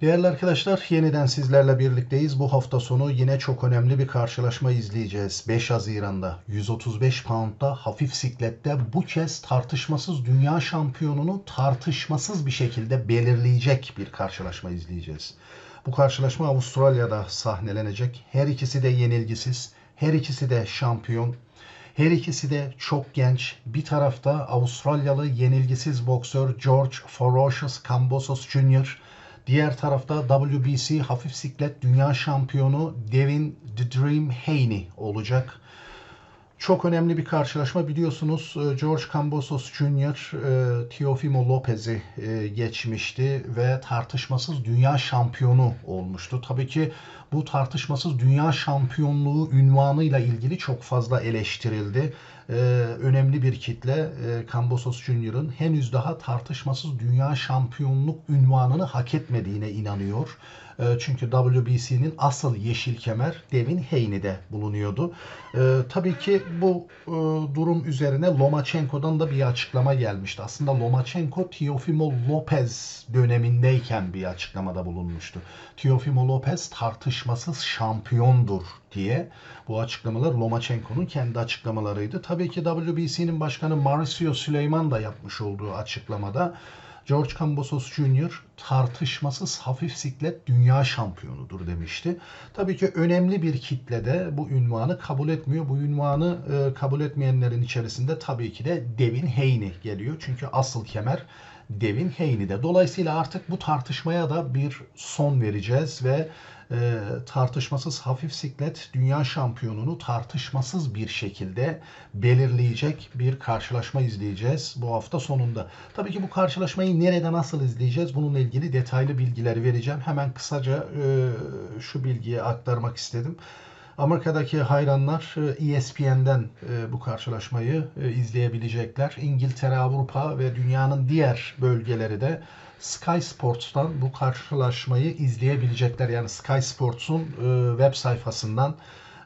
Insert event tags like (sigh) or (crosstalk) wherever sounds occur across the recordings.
Değerli arkadaşlar, yeniden sizlerle birlikteyiz. Bu hafta sonu yine çok önemli bir karşılaşma izleyeceğiz. 5 Haziran'da 135 poundda hafif siklette bu kez tartışmasız dünya şampiyonunu tartışmasız bir şekilde belirleyecek bir karşılaşma izleyeceğiz. Bu karşılaşma Avustralya'da sahnelenecek. Her ikisi de yenilgisiz, her ikisi de şampiyon. Her ikisi de çok genç. Bir tarafta Avustralyalı yenilgisiz boksör George Ferocious Kambosos Jr. Diğer tarafta WBC hafif siklet dünya şampiyonu Devin The Dream Haney olacak. Çok önemli bir karşılaşma biliyorsunuz e, George Kambosos Jr. E, Teofimo Lopez'i e, geçmişti ve tartışmasız dünya şampiyonu olmuştu. Tabii ki bu tartışmasız dünya şampiyonluğu ünvanıyla ilgili çok fazla eleştirildi. Önemli bir kitle Kambosos Jr.'ın henüz daha tartışmasız dünya şampiyonluk ünvanını hak etmediğine inanıyor. Ee, çünkü WBC'nin asıl yeşil kemer Devin Haney'de bulunuyordu. E, tabii ki bu e, durum üzerine Lomachenko'dan da bir açıklama gelmişti. Aslında Lomachenko Teofimo Lopez dönemindeyken bir açıklamada bulunmuştu. Teofimo Lopez tartışmasız şampiyondur diye bu açıklamalar Lomachenko'nun kendi açıklamalarıydı. Tabii ki WBC'nin başkanı Mauricio Süleyman da yapmış olduğu açıklamada George Kambosos Jr. tartışmasız hafif siklet dünya şampiyonudur demişti. Tabii ki önemli bir kitle de bu ünvanı kabul etmiyor. Bu ünvanı e, kabul etmeyenlerin içerisinde tabii ki de Devin Haney geliyor. Çünkü asıl kemer Devin Haney'de. Dolayısıyla artık bu tartışmaya da bir son vereceğiz ve e, tartışmasız hafif siklet dünya şampiyonunu tartışmasız bir şekilde belirleyecek bir karşılaşma izleyeceğiz bu hafta sonunda. Tabii ki bu karşılaşmayı nerede nasıl izleyeceğiz bununla ilgili detaylı bilgileri vereceğim. Hemen kısaca e, şu bilgiyi aktarmak istedim. Amerika'daki hayranlar ESPN'den e bu karşılaşmayı izleyebilecekler. İngiltere, Avrupa ve dünyanın diğer bölgeleri de Sky Sports'tan bu karşılaşmayı izleyebilecekler. Yani Sky Sports'un e, web sayfasından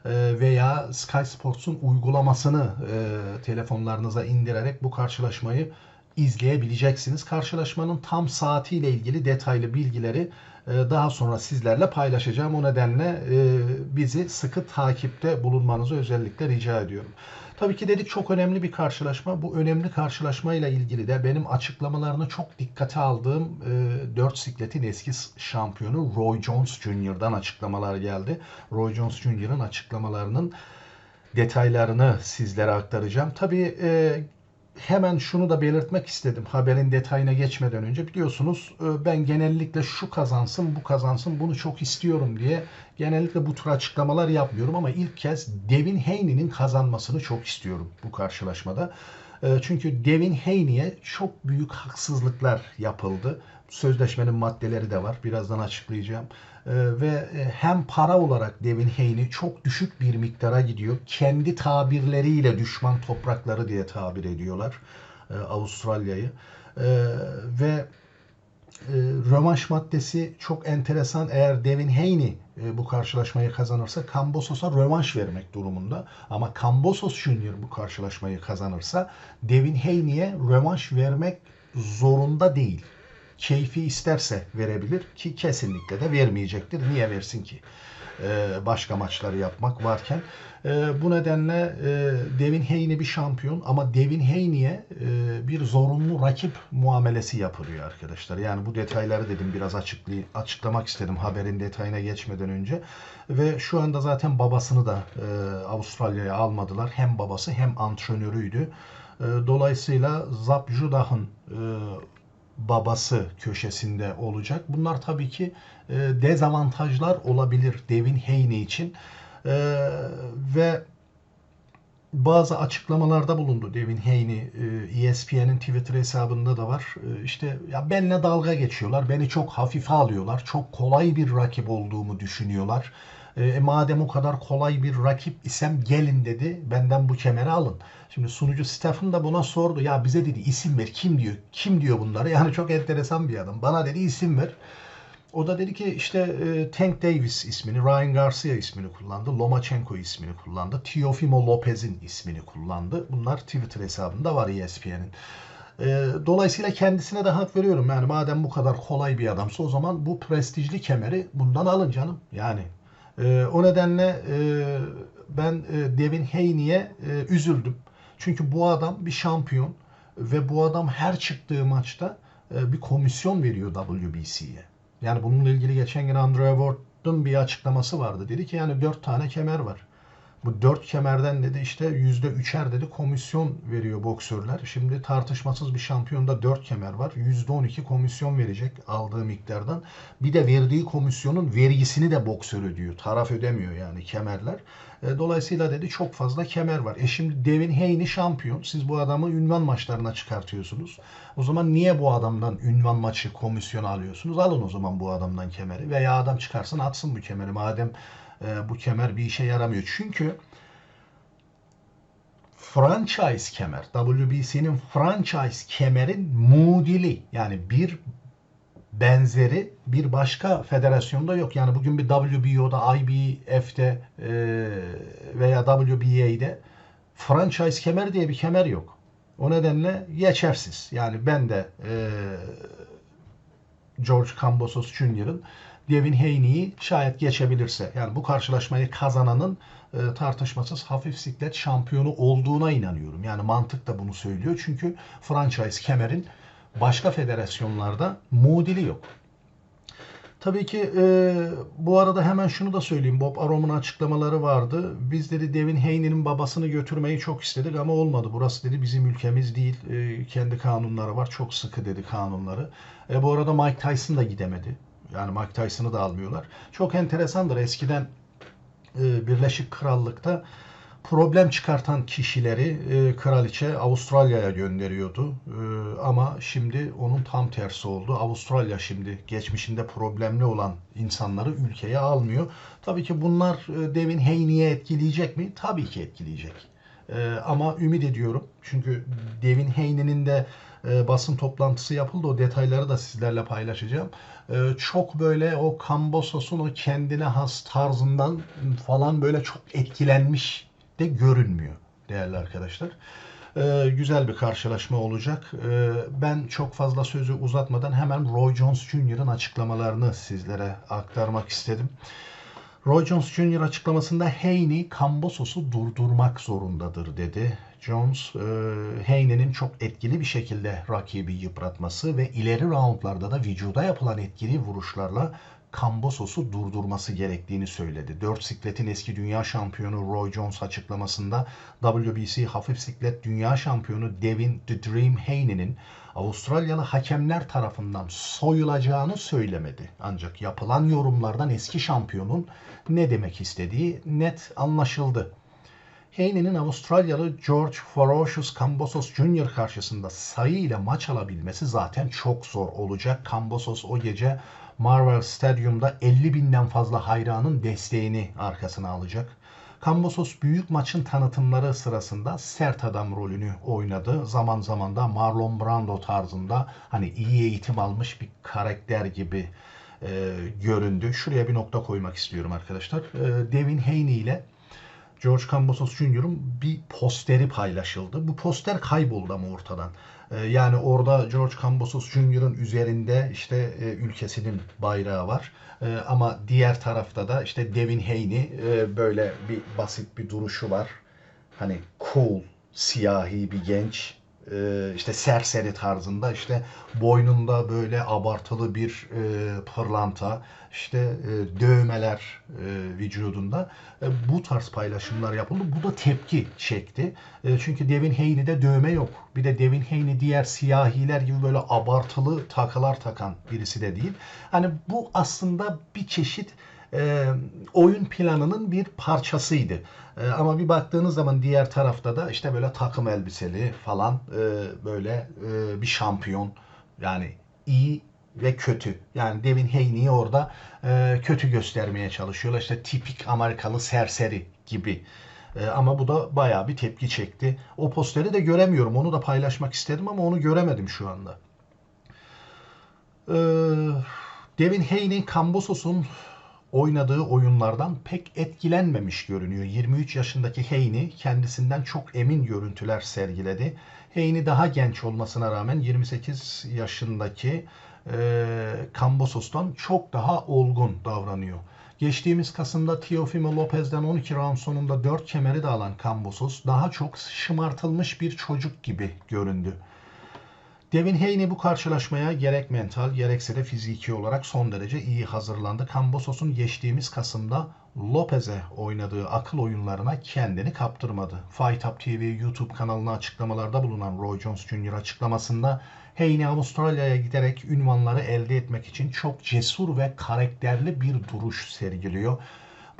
e, veya Sky Sports'un uygulamasını e, telefonlarınıza indirerek bu karşılaşmayı izleyebileceksiniz. Karşılaşmanın tam saatiyle ilgili detaylı bilgileri daha sonra sizlerle paylaşacağım. O nedenle bizi sıkı takipte bulunmanızı özellikle rica ediyorum. Tabii ki dedik çok önemli bir karşılaşma. Bu önemli karşılaşmayla ilgili de benim açıklamalarını çok dikkate aldığım e, 4 sikletin eski şampiyonu Roy Jones Jr.'dan açıklamalar geldi. Roy Jones Jr.'ın açıklamalarının detaylarını sizlere aktaracağım. Tabii e, hemen şunu da belirtmek istedim haberin detayına geçmeden önce. Biliyorsunuz e, ben genellikle şu kazansın, bu kazansın, bunu çok istiyorum diye genellikle bu tür açıklamalar yapmıyorum ama ilk kez Devin Haney'nin kazanmasını çok istiyorum bu karşılaşmada. E, çünkü Devin Haney'e çok büyük haksızlıklar yapıldı. Sözleşmenin maddeleri de var. Birazdan açıklayacağım. Ee, ve e, hem para olarak Devin Haney çok düşük bir miktara gidiyor. Kendi tabirleriyle düşman toprakları diye tabir ediyorlar e, Avustralya'yı. Ee, ve e, rövanş maddesi çok enteresan. Eğer Devin Haney bu karşılaşmayı kazanırsa Kambosos'a rövanş vermek durumunda. Ama Kambosos Junior bu karşılaşmayı kazanırsa Devin Haney'e rövanş vermek zorunda değil keyfi isterse verebilir ki kesinlikle de vermeyecektir. Niye versin ki? Ee, başka maçları yapmak varken. Ee, bu nedenle e, Devin Haney bir şampiyon ama Devin Haney'e e, bir zorunlu rakip muamelesi yapılıyor arkadaşlar. Yani bu detayları dedim biraz açıklay açıklamak istedim haberin detayına geçmeden önce. Ve şu anda zaten babasını da e, Avustralya'ya almadılar. Hem babası hem antrenörüydü. Dolayısıyla Zap Judah'ın babası köşesinde olacak. Bunlar tabii ki e, dezavantajlar olabilir Devin Haney için. E, ve bazı açıklamalarda bulundu Devin Haney. E, ESPN'in Twitter hesabında da var. E, işte ya benimle dalga geçiyorlar. Beni çok hafife alıyorlar. Çok kolay bir rakip olduğumu düşünüyorlar. E, madem o kadar kolay bir rakip isem gelin dedi. Benden bu kemeri alın. Şimdi sunucu Stephen da buna sordu. Ya bize dedi isim ver. Kim diyor? Kim diyor bunları? (laughs) Yani çok enteresan bir adam. Bana dedi isim ver. O da dedi ki işte e, Tank Davis ismini, Ryan Garcia ismini kullandı, Lomachenko ismini kullandı, Teofimo Lopez'in ismini kullandı. Bunlar Twitter hesabında var ESPN'in. E, dolayısıyla kendisine de hak veriyorum. Yani madem bu kadar kolay bir adamsa o zaman bu prestijli kemeri bundan alın canım. Yani e, o nedenle e, ben e, Devin Haney'e e, üzüldüm. Çünkü bu adam bir şampiyon ve bu adam her çıktığı maçta e, bir komisyon veriyor WBC'ye. Yani bununla ilgili geçen gün Andre Ward'un bir açıklaması vardı. Dedi ki yani dört tane kemer var. Bu dört kemerden dedi işte yüzde üçer dedi komisyon veriyor boksörler. Şimdi tartışmasız bir şampiyonda dört kemer var. Yüzde on iki komisyon verecek aldığı miktardan. Bir de verdiği komisyonun vergisini de boksör ödüyor. Taraf ödemiyor yani kemerler. E, Dolayısıyla dedi çok fazla kemer var. E şimdi Devin Haney şampiyon. Siz bu adamı ünvan maçlarına çıkartıyorsunuz. O zaman niye bu adamdan ünvan maçı komisyonu alıyorsunuz? Alın o zaman bu adamdan kemeri. Veya adam çıkarsın atsın bu kemeri. Madem e, bu kemer bir işe yaramıyor. Çünkü franchise kemer, WBC'nin franchise kemerin mudili yani bir benzeri bir başka federasyonda yok. Yani bugün bir WBO'da, IBF'de e, veya WBA'de franchise kemer diye bir kemer yok. O nedenle geçersiz. Yani ben de e, George Kambosos Jr.'ın Devin Haney'i şayet geçebilirse yani bu karşılaşmayı kazananın e, tartışmasız hafif siklet şampiyonu olduğuna inanıyorum. Yani mantık da bunu söylüyor. Çünkü franchise kemerin başka federasyonlarda mudili yok. Tabii ki e, bu arada hemen şunu da söyleyeyim. Bob Arum'un açıklamaları vardı. Biz dedi Devin Haney'nin babasını götürmeyi çok istedik ama olmadı. Burası dedi bizim ülkemiz değil. E, kendi kanunları var. Çok sıkı dedi kanunları. E, bu arada Mike Tyson da gidemedi. Yani Mike Tyson'ı da almıyorlar. Çok enteresandır. Eskiden e, Birleşik Krallık'ta problem çıkartan kişileri e, kraliçe Avustralya'ya gönderiyordu. E, ama şimdi onun tam tersi oldu. Avustralya şimdi geçmişinde problemli olan insanları ülkeye almıyor. Tabii ki bunlar e, Devin Haney'e etkileyecek mi? Tabii ki etkileyecek. E, ama ümit ediyorum. Çünkü Devin Haney'nin de e, basın toplantısı yapıldı. O detayları da sizlerle paylaşacağım. E, çok böyle o Kambosos'un o kendine has tarzından falan böyle çok etkilenmiş de görünmüyor değerli arkadaşlar. Ee, güzel bir karşılaşma olacak. Ben çok fazla sözü uzatmadan hemen Roy Jones Jr.'ın açıklamalarını sizlere aktarmak istedim. Roy Jones Jr. açıklamasında Haney Kambosos'u durdurmak zorundadır dedi. Jones, e, Haney'nin çok etkili bir şekilde rakibi yıpratması ve ileri roundlarda da vücuda yapılan etkili vuruşlarla Kambosos'u durdurması gerektiğini söyledi. 4 sikletin eski dünya şampiyonu Roy Jones açıklamasında WBC hafif siklet dünya şampiyonu Devin The Dream Haney'nin Avustralyalı hakemler tarafından soyulacağını söylemedi. Ancak yapılan yorumlardan eski şampiyonun ne demek istediği net anlaşıldı. Haney'nin Avustralyalı George Ferocious Kambosos Jr. karşısında sayı ile maç alabilmesi zaten çok zor olacak. Kambosos o gece Marvel Stadyum'da 50 binden fazla hayranın desteğini arkasına alacak. Kambosos büyük maçın tanıtımları sırasında sert adam rolünü oynadı. Zaman zaman da Marlon Brando tarzında hani iyi eğitim almış bir karakter gibi e, göründü. Şuraya bir nokta koymak istiyorum arkadaşlar. E, Devin Haney ile George Kambosos Jr.'ın bir posteri paylaşıldı. Bu poster kayboldu ama ortadan. Ee, yani orada George Kambosos Jr.'ın üzerinde işte e, ülkesinin bayrağı var. E, ama diğer tarafta da işte Devin Haney e, böyle bir basit bir duruşu var. Hani cool, siyahi bir genç e, işte serseri tarzında işte boynunda böyle abartılı bir e, pırlanta işte e, dövmeler e, vücudunda e, bu tarz paylaşımlar yapıldı. Bu da tepki çekti. E, çünkü Devin Haney'de dövme yok. Bir de Devin Haney diğer siyahiler gibi böyle abartılı takılar takan birisi de değil. Hani bu aslında bir çeşit e, oyun planının bir parçasıydı. E, ama bir baktığınız zaman diğer tarafta da işte böyle takım elbiseli falan e, böyle bir şampiyon yani iyi ve kötü. Yani Devin Haney'i orada kötü göstermeye çalışıyorlar. İşte tipik Amerikalı serseri gibi. Ama bu da bayağı bir tepki çekti. O posteri de göremiyorum. Onu da paylaşmak istedim ama onu göremedim şu anda. Devin Haney, Kambosos'un oynadığı oyunlardan pek etkilenmemiş görünüyor. 23 yaşındaki Haney kendisinden çok emin görüntüler sergiledi. Haney daha genç olmasına rağmen 28 yaşındaki e, Kambosos'tan çok daha olgun davranıyor. Geçtiğimiz Kasım'da Teofimo Lopez'den 12 round sonunda 4 kemeri de alan Kambosos daha çok şımartılmış bir çocuk gibi göründü. Devin Haney bu karşılaşmaya gerek mental gerekse de fiziki olarak son derece iyi hazırlandı. Kambosos'un geçtiğimiz Kasım'da Lopez'e oynadığı akıl oyunlarına kendini kaptırmadı. Fight Up TV YouTube kanalına açıklamalarda bulunan Roy Jones Jr. açıklamasında Haney Avustralya'ya giderek ünvanları elde etmek için çok cesur ve karakterli bir duruş sergiliyor.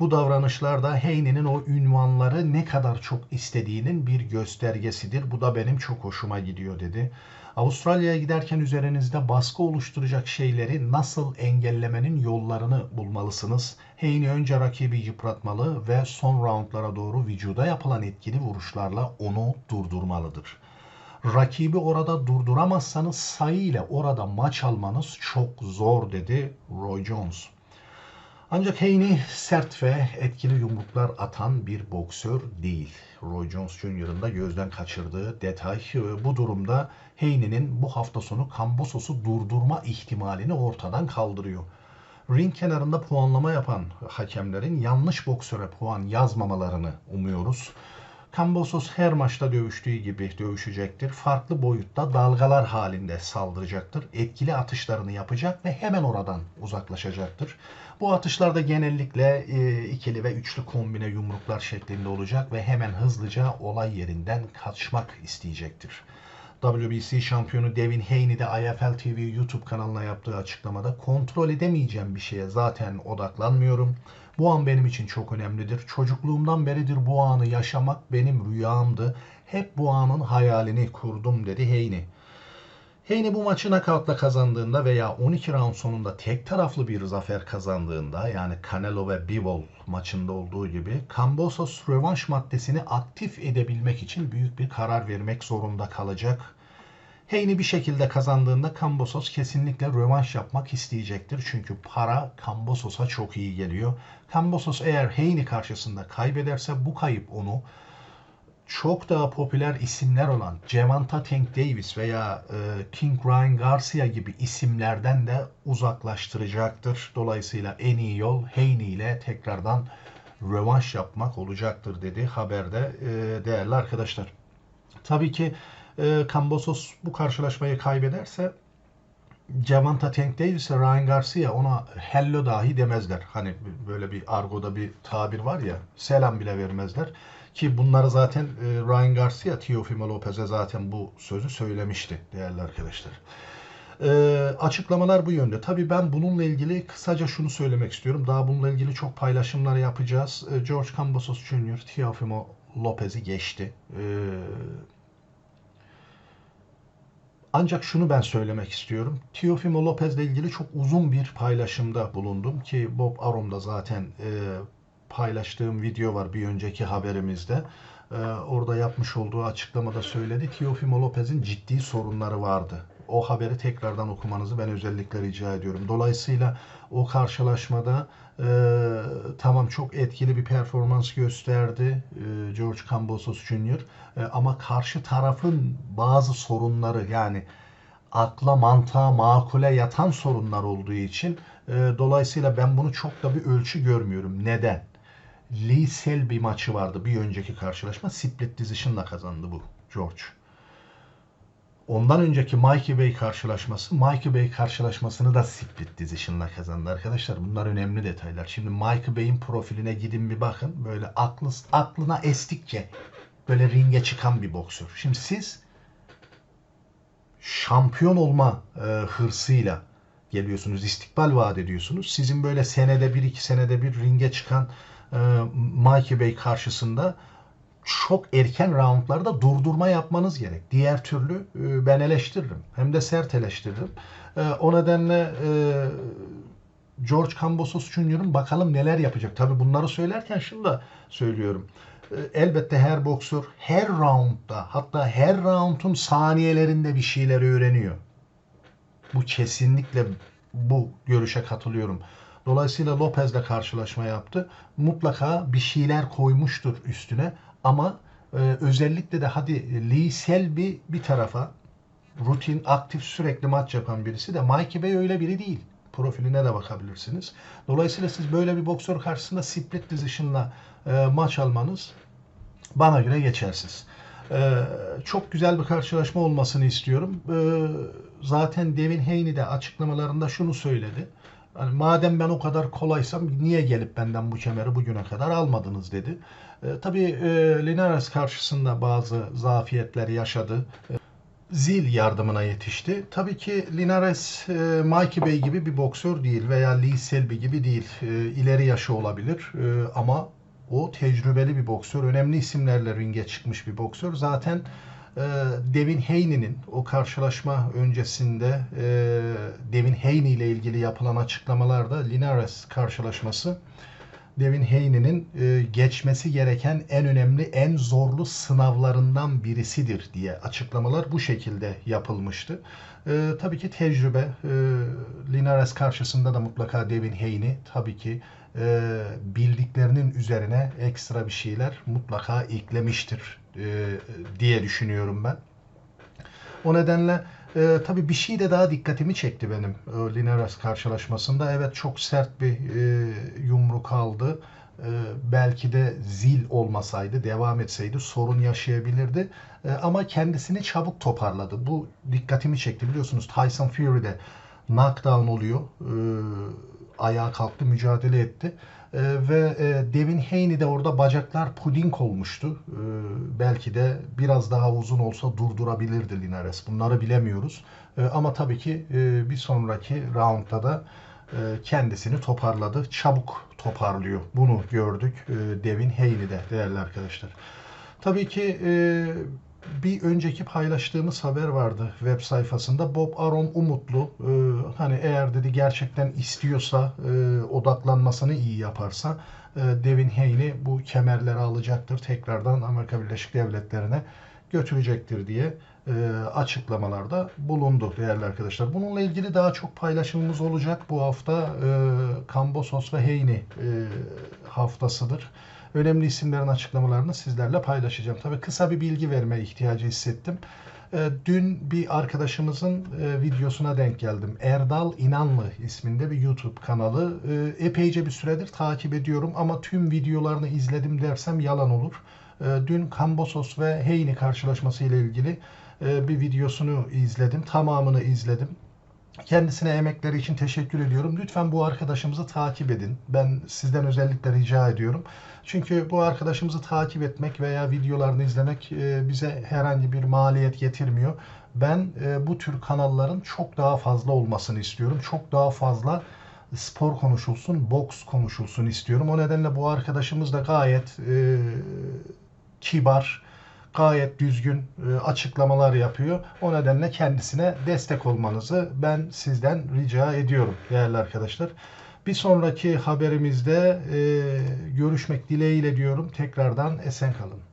Bu davranışlar da o ünvanları ne kadar çok istediğinin bir göstergesidir. Bu da benim çok hoşuma gidiyor dedi. Avustralya'ya giderken üzerinizde baskı oluşturacak şeyleri nasıl engellemenin yollarını bulmalısınız. Haney önce rakibi yıpratmalı ve son roundlara doğru vücuda yapılan etkili vuruşlarla onu durdurmalıdır. Rakibi orada durduramazsanız sayı ile orada maç almanız çok zor dedi Roy Jones. Ancak Haney sert ve etkili yumruklar atan bir boksör değil. Roy Jones Jr.'ın da gözden kaçırdığı detay bu durumda Haney'nin bu hafta sonu Kambosos'u durdurma ihtimalini ortadan kaldırıyor. Ring kenarında puanlama yapan hakemlerin yanlış boksöre puan yazmamalarını umuyoruz. Kambosos her maçta dövüştüğü gibi dövüşecektir. Farklı boyutta dalgalar halinde saldıracaktır. Etkili atışlarını yapacak ve hemen oradan uzaklaşacaktır. Bu atışlarda genellikle e, ikili ve üçlü kombine yumruklar şeklinde olacak ve hemen hızlıca olay yerinden kaçmak isteyecektir. WBC şampiyonu Devin Haney de IFL TV YouTube kanalına yaptığı açıklamada kontrol edemeyeceğim bir şeye zaten odaklanmıyorum. Bu an benim için çok önemlidir. Çocukluğumdan beridir bu anı yaşamak benim rüyamdı. Hep bu anın hayalini kurdum dedi Haney. Haney bu maçı nakavtla kazandığında veya 12 round sonunda tek taraflı bir zafer kazandığında yani Canelo ve Bivol maçında olduğu gibi Kambosos rövanş maddesini aktif edebilmek için büyük bir karar vermek zorunda kalacak. Haney bir şekilde kazandığında Kambosos kesinlikle rövanş yapmak isteyecektir. Çünkü para Kambosos'a çok iyi geliyor. Kambosos eğer Haney karşısında kaybederse bu kayıp onu çok daha popüler isimler olan Gervonta Tank Davis veya e, King Ryan Garcia gibi isimlerden de uzaklaştıracaktır. Dolayısıyla en iyi yol Haney ile tekrardan rövanş yapmak olacaktır dedi haberde e, değerli arkadaşlar. Tabii ki e, Kambosos bu karşılaşmayı kaybederse Gervonta Tank ve Ryan Garcia ona hello dahi demezler. Hani böyle bir argoda bir tabir var ya selam bile vermezler. Ki bunları zaten e, Ryan Garcia, Teofimo Lopez'e zaten bu sözü söylemişti değerli arkadaşlar. E, açıklamalar bu yönde. Tabii ben bununla ilgili kısaca şunu söylemek istiyorum. Daha bununla ilgili çok paylaşımlar yapacağız. E, George Kambosos Jr. Teofimo Lopez'i geçti. E, ancak şunu ben söylemek istiyorum. Teofimo Lopez'le ilgili çok uzun bir paylaşımda bulundum ki Bob Arum da zaten e, paylaştığım video var bir önceki haberimizde. Ee, orada yapmış olduğu açıklamada söyledi. Teofimo Lopez'in ciddi sorunları vardı. O haberi tekrardan okumanızı ben özellikle rica ediyorum. Dolayısıyla o karşılaşmada e, tamam çok etkili bir performans gösterdi e, George Kambosos Jr. E, ama karşı tarafın bazı sorunları yani akla mantığa makule yatan sorunlar olduğu için e, dolayısıyla ben bunu çok da bir ölçü görmüyorum. Neden? Lee Selby maçı vardı bir önceki karşılaşma. Split decision'la kazandı bu George. Ondan önceki Mikey Bay karşılaşması, Mikey Bay karşılaşmasını da split decision'la kazandı arkadaşlar. Bunlar önemli detaylar. Şimdi Mikey Bay'in profiline gidin bir bakın. Böyle aklı, aklına estikçe böyle ringe çıkan bir boksör. Şimdi siz şampiyon olma e, hırsıyla geliyorsunuz, istikbal vaat ediyorsunuz. Sizin böyle senede bir iki senede bir ringe çıkan e, Mikey Bey karşısında çok erken roundlarda durdurma yapmanız gerek. Diğer türlü e, ben eleştiririm. Hem de sert eleştiririm. E, o nedenle e, George Kambosos Jr.'ın bakalım neler yapacak. Tabi bunları söylerken şunu da söylüyorum. Elbette her boksör her roundda hatta her roundun saniyelerinde bir şeyler öğreniyor. Bu kesinlikle bu görüşe katılıyorum. Dolayısıyla Lopez'le karşılaşma yaptı. Mutlaka bir şeyler koymuştur üstüne ama e, özellikle de hadi Lee Selby bir tarafa rutin, aktif, sürekli maç yapan birisi de Mikey Bey öyle biri değil. Profiline de bakabilirsiniz. Dolayısıyla siz böyle bir boksör karşısında split decision'la e, maç almanız bana göre geçersiz. Ee, çok güzel bir karşılaşma olmasını istiyorum. Ee, zaten Devin Haney de açıklamalarında şunu söyledi. Hani madem ben o kadar kolaysam niye gelip benden bu kemeri bugüne kadar almadınız dedi. Ee, tabii e, Linares karşısında bazı zafiyetler yaşadı. Ee, Zil yardımına yetişti. Tabii ki Linares, e, Mikey Bey gibi bir boksör değil veya Lee Selby gibi değil. E, ileri yaşı olabilir e, ama o tecrübeli bir boksör. Önemli isimlerle ringe çıkmış bir boksör. Zaten e, Devin Haney'nin o karşılaşma öncesinde e, Devin Haney ile ilgili yapılan açıklamalarda Linares karşılaşması Devin Haney'nin e, geçmesi gereken en önemli, en zorlu sınavlarından birisidir diye açıklamalar bu şekilde yapılmıştı. E, tabii ki tecrübe, Linares karşısında da mutlaka Devin Haney tabii ki e, bildiklerinin üzerine ekstra bir şeyler mutlaka eklemiştir e, diye düşünüyorum ben. O nedenle e, tabii bir şey de daha dikkatimi çekti benim e, Linares karşılaşmasında. Evet çok sert bir e, yumruk aldı. E, belki de zil olmasaydı, devam etseydi sorun yaşayabilirdi. E, ama kendisini çabuk toparladı. Bu dikkatimi çekti. Biliyorsunuz Tyson Fury de knockdown oluyor. E, ayağa kalktı, mücadele etti. E, ve e, Devin Haney de orada bacaklar puding olmuştu. E, belki de biraz daha uzun olsa durdurabilirdi Linares. Bunları bilemiyoruz. E, ama tabii ki e, bir sonraki roundda da e, kendisini toparladı. Çabuk toparlıyor. Bunu gördük e, Devin Haney'de değerli arkadaşlar. Tabii ki e, bir önceki paylaştığımız haber vardı web sayfasında. Bob Arum umutlu. Ee, hani eğer dedi gerçekten istiyorsa, e, odaklanmasını iyi yaparsa e, Devin Haney bu kemerleri alacaktır. Tekrardan Amerika Birleşik Devletleri'ne götürecektir diye e, açıklamalarda bulundu değerli arkadaşlar. Bununla ilgili daha çok paylaşımımız olacak. Bu hafta e, Kambosos ve Haney e, haftasıdır önemli isimlerin açıklamalarını sizlerle paylaşacağım. Tabii kısa bir bilgi vermeye ihtiyacı hissettim. Ee, dün bir arkadaşımızın e, videosuna denk geldim. Erdal İnanlı isminde bir YouTube kanalı. Ee, epeyce bir süredir takip ediyorum ama tüm videolarını izledim dersem yalan olur. Ee, dün Kambosos ve Heyni karşılaşması ile ilgili e, bir videosunu izledim. Tamamını izledim. Kendisine emekleri için teşekkür ediyorum. Lütfen bu arkadaşımızı takip edin. Ben sizden özellikle rica ediyorum. Çünkü bu arkadaşımızı takip etmek veya videolarını izlemek e, bize herhangi bir maliyet getirmiyor. Ben e, bu tür kanalların çok daha fazla olmasını istiyorum. Çok daha fazla spor konuşulsun, boks konuşulsun istiyorum. O nedenle bu arkadaşımız da gayet e, kibar, gayet düzgün e, açıklamalar yapıyor. O nedenle kendisine destek olmanızı ben sizden rica ediyorum değerli arkadaşlar. Bir sonraki haberimizde e, görüşmek dileğiyle diyorum. Tekrardan esen kalın.